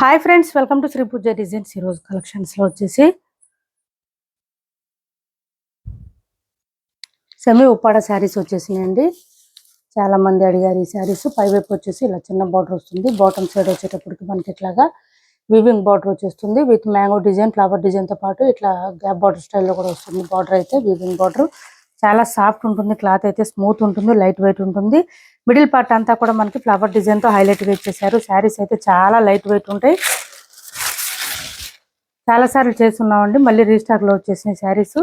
Hi friends welcome to Shri Pooja designs ఈరోజు కలెక్షన్స్లో వచ్చేసి సెమీ ఉప్పాడ శారీస్ వచ్చేసినాయండి. చాలా మంది అడిగారు ఈ శారీస్ పైవైపు వచ్చేసి ఇలా చిన్న బార్డర్ వస్తుంది. బాటమ్ సైడ్ వచ్చేటప్పటికి మనకి ఇట్లాగా వివింగ్ బార్డర్ వచ్చేస్తుంది. విత్ మ్యాంగో డిజైన్ ఫ్లవర్ డిజైన్తో పాటు ఇట్లా గ్యాప్ బార్డర్ స్టైల్లో కూడా వస్తుంది. బార్డర్ అయితే వివింగ్ బార్డర్ చాలా సాఫ్ట్ ఉంటుంది క్లాత్ అయితే స్మూత్ ఉంటుంది లైట్ వెయిట్ ఉంటుంది. మిడిల్ పార్ట్ అంతా కూడా మనకి ఫ్లవర్ డిజైన్తో హైలైట్గా ఇచ్చేసారు. శారీస్ అయితే చాలా లైట్ వెయిట్ ఉంటాయి. చాలా సార్లు చేస్తున్నామండి మళ్ళీ రీస్టాక్లో వచ్చేసిన శారీస్.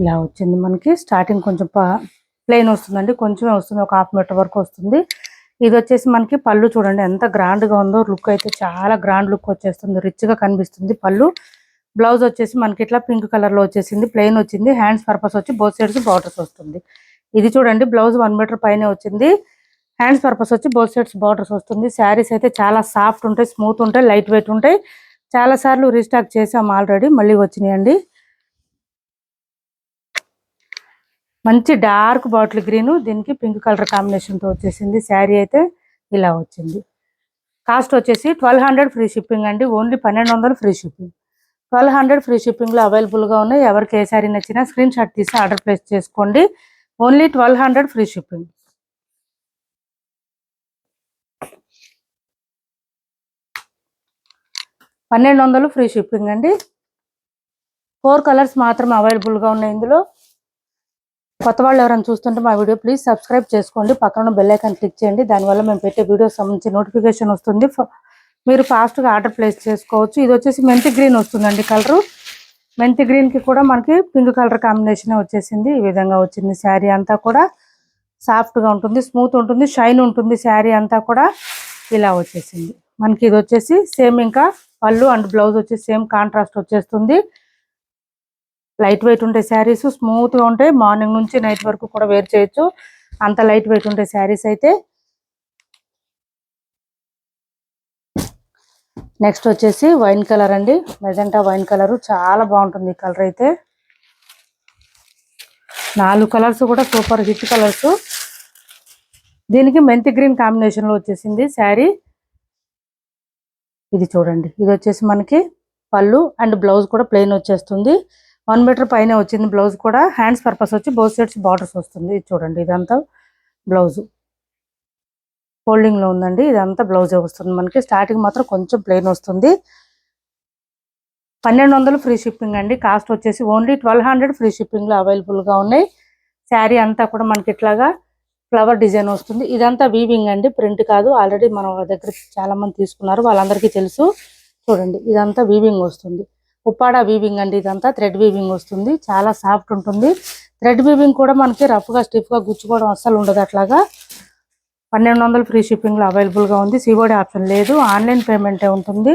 ఇలా వచ్చింది మనకి. స్టార్టింగ్ కొంచెం ప్లెయిన్ వస్తుందండి కొంచెమే వస్తుంది ఒక హాఫ్ మీటర్ వరకు వస్తుంది. ఇది వచ్చేసి మనకి పళ్ళు చూడండి ఎంత గ్రాండ్గా ఉందో లుక్ అయితే చాలా గ్రాండ్ లుక్ వచ్చేస్తుంది. రిచ్గా కనిపిస్తుంది పళ్ళు. బ్లౌజ్ వచ్చేసి మనకి ఇట్లా పింక్ కలర్లో వచ్చేసింది. ప్లెయిన్ వచ్చింది. హ్యాండ్స్ పర్పస్ వచ్చి బోత్ సైడ్స్ బార్డర్స్ వస్తుంది. ఇది చూడండి బ్లౌజ్ వన్ మీటర్ పైన వచ్చింది. హ్యాండ్స్ పర్పస్ వచ్చి బోత్ సైడ్స్ బార్డర్స్ వస్తుంది. శారీస్ అయితే చాలా సాఫ్ట్ ఉంటాయి స్మూత్ ఉంటాయి లైట్ వెయిట్ ఉంటాయి. చాలా సార్లు రీస్టాక్ చేసాం ఆల్రెడీ మళ్ళీ వచ్చినాయండి. మంచి డార్క్ బాటిల్ గ్రీన్ దీనికి పింక్ కలర్ కాంబినేషన్తో వచ్చేసింది. శారీ అయితే ఇలా వచ్చింది. కాస్ట్ వచ్చేసి ట్వెల్వ్ హండ్రెడ్ ఫ్రీ షిప్పింగ్ అండి. ఓన్లీ పన్నెండు వందలు free shipping. Twelve hundred free షిప్పింగ్లో అవైలబుల్గా ఉన్నాయి. ఎవరికి ఏ శారీ నచ్చినా స్క్రీన్ షాట్ తీసి ఆర్డర్ ప్లేస్ చేసుకోండి. Only twelve hundred free shipping. పన్నెండు వందలు ఫ్రీ షిప్పింగ్ అండి. ఫోర్ కలర్స్ మాత్రం అవైలబుల్గా ఉన్నాయి ఇందులో. కొత్త వాళ్ళు ఎవరైనా చూస్తుంటే మా వీడియో ప్లీజ్ సబ్స్క్రైబ్ చేసుకోండి. పక్కన బెల్ ఐకాన్ క్లిక్ చేయండి. దానివల్ల మేము పెట్టే వీడియోస్ సంబంధించి నోటిఫికేషన్ వస్తుంది. మీరు ఫాస్ట్గా ఆర్డర్ ప్లేస్ చేసుకోవచ్చు. ఇది వచ్చేసి మెంతి గ్రీన్ వస్తుందండి కలరు మెంతి గ్రీన్కి కూడా మనకి పింక్ కలర్ కాంబినేషన్ వచ్చేసింది. ఈ విధంగా వచ్చింది శారీ అంతా కూడా. సాఫ్ట్గా ఉంటుంది స్మూత్ ఉంటుంది షైన్ ఉంటుంది శారీ అంతా కూడా. ఇలా వచ్చేసింది. మనకి ఇది వచ్చేసి సేమ్ ఇంకా పళ్ళు అండ్ బ్లౌజ్ వచ్చేసి సేమ్ కాంట్రాస్ట్ వచ్చేస్తుంది. లైట్ వెయిట్ ఉంటాయి శారీస్ స్మూత్గా ఉంటాయి. మార్నింగ్ నుంచి నైట్ వరకు కూడా వేర్ చేయొచ్చు. అంత లైట్ వెయిట్ ఉంటాయి శారీస్ అయితే. నెక్స్ట్ వచ్చేసి వైన్ కలర్ అండి. Magenta wine colour. చాలా బాగుంటుంది ఈ కలర్ అయితే. నాలుగు కలర్స్ కూడా సూపర్ హిట్ కలర్స్. దీనికి మెంతి గ్రీన్ కాంబినేషన్లో వచ్చేసింది శారీ. ఇది చూడండి. ఇది వచ్చేసి మనకి పళ్ళు అండ్ బ్లౌజ్ కూడా ప్లెయిన్ వచ్చేస్తుంది. వన్ మీటర్ పైన వచ్చింది బ్లౌజ్ కూడా. హ్యాండ్స్ పర్పస్ వచ్చి బోత్ సైడ్స్ బార్డర్స్ వస్తుంది. ఇది చూడండి ఇదంతా బ్లౌజు ఫోల్డింగ్లో ఉందండి. ఇదంతా బ్లౌజే వస్తుంది మనకి. స్టార్టింగ్ మాత్రం కొంచెం ప్లెయిన్ వస్తుంది. పన్నెండు వందలు ఫ్రీ షిప్పింగ్ అండి. కాస్ట్ వచ్చేసి ఓన్లీ ట్వెల్వ్ హండ్రెడ్ ఫ్రీ షిప్పింగ్లో అవైలబుల్గా ఉన్నాయి. శారీ అంతా కూడా మనకి ఇట్లాగా ఫ్లవర్ డిజైన్ వస్తుంది. ఇదంతా వీవింగ్ అండి. ప్రింట్ కాదు. ఆల్రెడీ మనం దగ్గర చాలామంది తీసుకున్నారు. వాళ్ళందరికీ తెలుసు. చూడండి ఇదంతా వీవింగ్ వస్తుంది. ఉప్పాడ వీవింగ్ అండి ఇదంతా. థ్రెడ్ వీవింగ్ వస్తుంది. చాలా సాఫ్ట్ ఉంటుంది. థ్రెడ్ వీవింగ్ కూడా మనకి రఫ్గా స్టిఫ్గా గుచ్చుకోవడం అస్సలు ఉండదు అట్లాగా. పన్నెండు వందలు ఫ్రీ షిప్పింగ్లో అవైలబుల్గా ఉంది. సిఓడి ఆప్షన్ లేదు. ఆన్లైన్ పేమెంటే ఉంటుంది.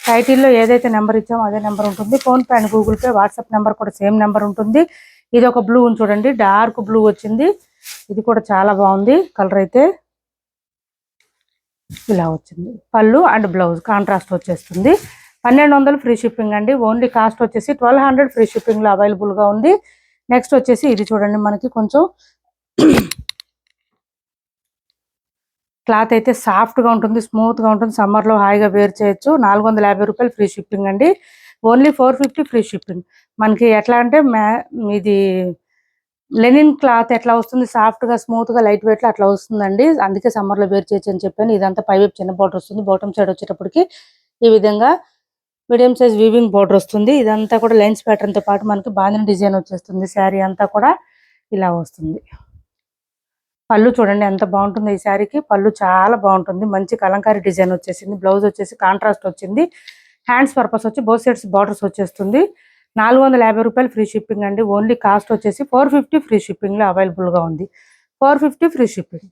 టైటిల్లో ఏదైతే నెంబర్ ఇచ్చామో అదే నెంబర్ ఉంటుంది. PhonePe and Google Pay WhatsApp number కూడా సేమ్ నెంబర్ ఉంటుంది. ఇది ఒక బ్లూ ఉంది చూడండి. డార్క్ బ్లూ వచ్చింది. ఇది కూడా చాలా బాగుంది. కలర్ అయితే ఇలా వచ్చింది. పళ్ళు అండ్ బ్లౌజ్ కాంట్రాస్ట్ వచ్చేస్తుంది. పన్నెండు వందలు ఫ్రీ షిప్పింగ్ అండి. ఓన్లీ కాస్ట్ వచ్చేసి ట్వెల్వ్ హండ్రెడ్ ఫ్రీ షిప్పింగ్లో అవైలబుల్గా ఉంది. నెక్స్ట్ వచ్చేసి ఇది చూడండి మనకి కొంచెం క్లాత్ అయితే సాఫ్ట్గా ఉంటుంది స్మూత్గా ఉంటుంది సమ్మర్లో హాయిగా వేర్ చేయొచ్చు. నాలుగు వందల యాభై రూపాయలు ఫ్రీ షిప్పింగ్ అండి. Only four fifty free shipping. మనకి ఎట్లా అంటే మ్యా ఇది లెనిన్ క్లాత్ ఎట్లా వస్తుంది? సాఫ్ట్గా స్మూత్గా లైట్ వెయిట్లో అట్లా వస్తుందండి. అందుకే సమ్మర్లో వేర్ చేయొచ్చు అని చెప్పాను. ఇదంతా పైవైపు చిన్న బార్డర్ వస్తుంది. బాటమ్ సైడ్ వచ్చేటప్పటికి ఈ విధంగా మీడియం సైజ్ వీవింగ్ బోర్డర్ వస్తుంది. ఇదంతా కూడా లైన్స్ ప్యాటర్న్తో పాటు మనకి బాందిని డిజైన్ వచ్చేస్తుంది. శారీ అంతా కూడా ఇలా వస్తుంది. పళ్ళు చూడండి ఎంత బాగుంటుంది ఈ శారీకి. పళ్ళు చాలా బాగుంటుంది. మంచి కలంకారీ డిజైన్ వచ్చేసింది. బ్లౌజ్ వచ్చేసి కాంట్రాస్ట్ వచ్చింది. హ్యాండ్స్ పర్పస్ వచ్చి బోత్ సైడ్స్ బార్డర్స్ వచ్చేస్తుంది. నాలుగు వందల యాభై రూపాయలు ఫ్రీ షిప్పింగ్ అండి. ఓన్లీ కాస్ట్ వచ్చేసి ఫోర్ ఫిఫ్టీ ఫ్రీ షిప్పింగ్లో అవైలబుల్గా ఉంది. Four fifty free shipping.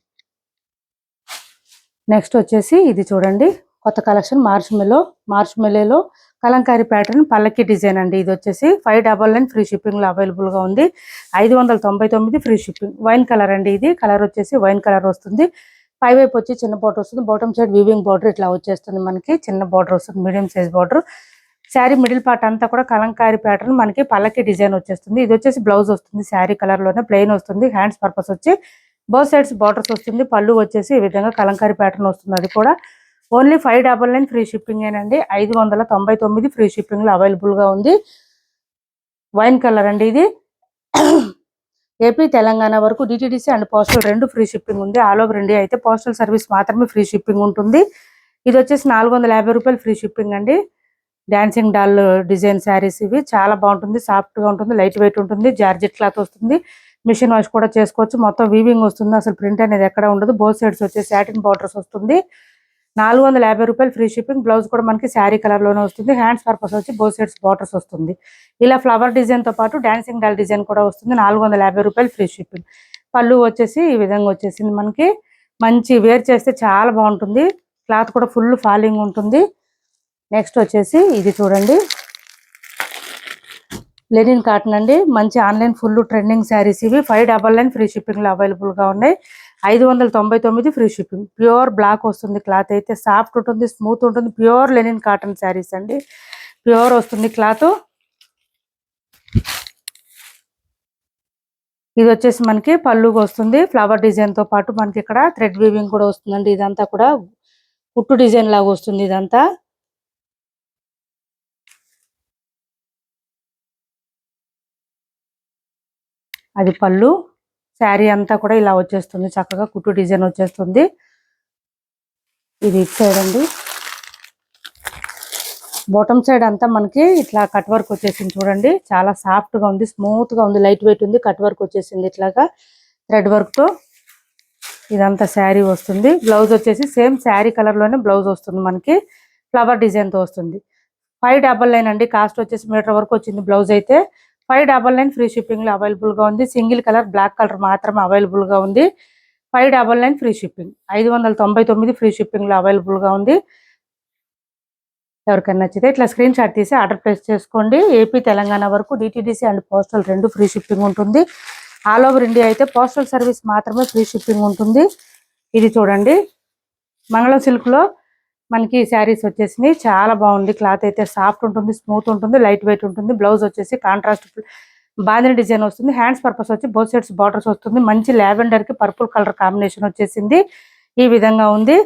Next వచ్చేసి ఇది చూడండి. కొత్త కలెక్షన్ మార్చ్ మెలో మార్చ్ మెలేలో కలంకారీ ప్యాటర్న్ పల్లకి డిజైన్ అండి. ఇది వచ్చేసి ఫైవ్ డబల్ నైన్ ఫ్రీ షిప్పింగ్లో అవైలబుల్గా ఉంది. ఐదు వందల తొంభై తొమ్మిది ఫ్రీ షిప్పింగ్ వైన్ కలర్ అండి ఇది. కలర్ వచ్చేసి వైన్ కలర్ వస్తుంది. పై వైపు వచ్చి చిన్న బార్డర్ వస్తుంది. బాటమ్ సైడ్ వీవింగ్ బార్డర్ ఇట్లా వచ్చేస్తుంది మనకి. చిన్న బార్డర్ వస్తుంది. Medium size border sari middle part అంతా కూడా కలంకారీ ప్యాటర్న్ మనకి పల్లకి డిజైన్ వచ్చేస్తుంది. ఇది వచ్చేసి బ్లౌజ్ వస్తుంది. శారీ కలర్లోనే ప్లెయిన్ వస్తుంది. హ్యాండ్స్ పర్పస్ వచ్చి బోత్ సైడ్స్ బార్డర్స్ వస్తుంది. పళ్ళు వచ్చేసి ఈ విధంగా కలంకారీ ప్యాటర్న్ వస్తుంది. అది కూడా only five double nine free షిప్పింగేనండి ఐదు వందల తొంభై తొమ్మిది ఫ్రీ షిప్పింగ్ అవైలబుల్గా అవైలబుల్గా ఉంది. వైన్ కలర్ అండి ఇది. ఏపీ తెలంగాణ వరకు డిటీడీసీ అండ్ పోస్టల్ రెండు ఫ్రీ షిప్పింగ్ ఉంది. ఆల్ ఓవర్ ఇండియా అయితే పోస్టల్ సర్వీస్ మాత్రమే ఫ్రీ షిప్పింగ్ ఉంటుంది. ఇది వచ్చేసి నాలుగు వందల యాభై రూపాయలు ఫ్రీ షిప్పింగ్ అండి. డాన్సింగ్ డాల్ డిజైన్ శారీస్ ఇవి చాలా బాగుంటుంది. సాఫ్ట్గా ఉంటుంది లైట్ వెయిట్ ఉంటుంది జార్జెట్ క్లాత్ వస్తుంది. మిషన్ వాష్ కూడా చేసుకోవచ్చు. మొత్తం వీవింగ్ వస్తుంది. అసలు ప్రింట్ అనేది ఎక్కడ ఉండదు. బోత్ సైడ్స్ వచ్చే సాటిన్ బార్డర్స్ వస్తుంది. నాలుగు వందల యాభై రూపాయలు ఫ్రీ షిప్పింగ్. బ్లౌజ్ కూడా మనకి శారీ కలర్లోనే వస్తుంది. హ్యాండ్స్ పర్పస్ వచ్చి బోత్ సైడ్స్ బార్డర్స్ వస్తుంది. ఇలా ఫ్లవర్ డిజైన్తో పాటు డాన్సింగ్ డాల్ డిజైన్ కూడా వస్తుంది. నాలుగు వందల యాభై రూపాయలు ఫ్రీ షిప్పింగ్. పళ్ళు వచ్చేసి ఈ విధంగా వచ్చేసింది మనకి. మంచి వేర్ చేస్తే చాలా బాగుంటుంది. క్లాత్ కూడా ఫుల్ ఫాలింగ్ ఉంటుంది. నెక్స్ట్ వచ్చేసి ఇది చూడండి. లెనిన్ కాటన్ అండి. మంచి ఆన్లైన్ ఫుల్ ట్రెండింగ్ శారీస్ ఇవి. ఫైవ్ డబల్ నైన్ ఫ్రీ షిప్పింగ్లో అవైలబుల్గా అవైలబుల్గా ఉన్నాయి. ఐదు వందల తొంభై తొమ్మిది ఫ్రీ షిప్పింగ్ ప్యూర్ బ్లాక్ వస్తుంది క్లాత్ అయితే సాఫ్ట్ ఉంటుంది స్మూత్ ఉంటుంది. ప్యూర్ లెనిన్ కాటన్ శారీస్ అండి. ప్యూర్ వస్తుంది క్లాత్ ఇది వచ్చేసి మనకి పళ్ళుగా వస్తుంది. ఫ్లవర్ డిజైన్తో పాటు మనకి ఇక్కడ థ్రెడ్ వీవింగ్ కూడా వస్తుందండి. ఇదంతా కూడా కుట్టు డిజైన్ లాగా వస్తుంది ఇదంతా. అది పళ్ళు. శారీ అంతా కూడా ఇలా వచ్చేస్తుంది. చక్కగా కుట్టు డిజైన్ వచ్చేస్తుంది. ఇది సైడ్ అండి. బాటమ్ సైడ్ అంతా మనకి ఇట్లా కట్ వర్క్ వచ్చేసింది చూడండి. చాలా సాఫ్ట్గా ఉంది స్మూత్గా ఉంది లైట్ వెయిట్ ఉంది కట్ వర్క్ వచ్చేసింది ఇట్లాగా. థ్రెడ్ వర్క్తో ఇదంతా శారీ వస్తుంది. బ్లౌజ్ వచ్చేసి సేమ్ శారీ కలర్లోనే బ్లౌజ్ వస్తుంది మనకి. ఫ్లవర్ డిజైన్తో వస్తుంది. ఫైవ్ డబల్ నైన్ అండి. కాస్ట్ వచ్చేసి మీటర్ వరకు వచ్చింది బ్లౌజ్ అయితే. ఫైవ్ డబల్ నైన్ ఫ్రీ షిప్పింగ్లో అవైలబుల్గా ఉంది. సింగిల్ కలర్ బ్లాక్ కలర్ మాత్రమే అవైలబుల్గా ఉంది. Five double nine free shipping. ఐదు వందల తొంభై తొమ్మిది ఫ్రీ షిప్పింగ్లో అవైలబుల్గా ఉంది. ఎవరికైనా నచ్చితే ఇట్లా స్క్రీన్ షాట్ తీసి ఆర్డర్ ప్లేస్ చేసుకోండి. ఏపీ తెలంగాణ వరకు డిటిడిసి అండ్ పోస్టల్ రెండు ఫ్రీ షిప్పింగ్ ఉంటుంది. ఆల్ ఓవర్ ఇండియా అయితే పోస్టల్ సర్వీస్ మాత్రమే ఫ్రీ షిప్పింగ్ ఉంటుంది. ఇది చూడండి. మంగళం సిల్క్లో మనకి శారీస్ వచ్చేసి చాలా బాగుంది. క్లాత్ అయితే సాఫ్ట్ ఉంటుంది స్మూత్ ఉంటుంది లైట్ వెయిట్ ఉంటుంది. బ్లౌజ్ వచ్చేసి కాంట్రాస్ట్ బాందిని డిజైన్ వస్తుంది. హ్యాండ్స్ పర్పస్ వచ్చి బోత్ సైడ్స్ బార్డర్స్ వస్తుంది. మంచి లావెండర్కి పర్పుల్ కలర్ కాంబినేషన్ వచ్చేసింది. ఈ విధంగా ఉంది.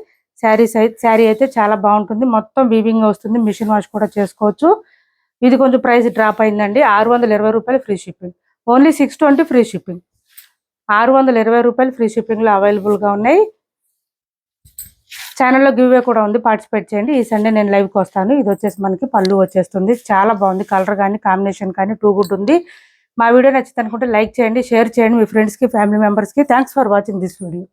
శారీస్ అయితే శారీ అయితే చాలా బాగుంటుంది. మొత్తం వీవింగ్ వస్తుంది. మిషన్ వాష్ కూడా చేసుకోవచ్చు. ఇది కొంచెం ప్రైస్ డ్రాప్ అయిందండి. ఆరు వందల ఇరవై రూపాయలు free shipping only six twenty free shipping ఆరు వందల ఇరవై రూపాయలు ఫ్రీ షిప్పింగ్లో లో అవైలబుల్గా ఉన్నాయి. ఛానల్లో గివ్వే కూడా ఉంది. పార్టిసిపేట్ చేయండి. ఈ సండే నేను లైవ్కి వస్తాను. ఇది వచ్చేసి మనకి పళ్ళు వచ్చేస్తుంది. చాలా బాగుంది. కలర్ కానీ కాంబినేషన్ కానీ టూ గుడ్ ఉంది. మా వీడియో నచ్చితే అనుకుంటే లైక్ చేయండి షేర్ చేయండి మీ ఫ్రెండ్స్కి ఫ్యామిలీ మెంబర్స్కి. Thanks for watching this video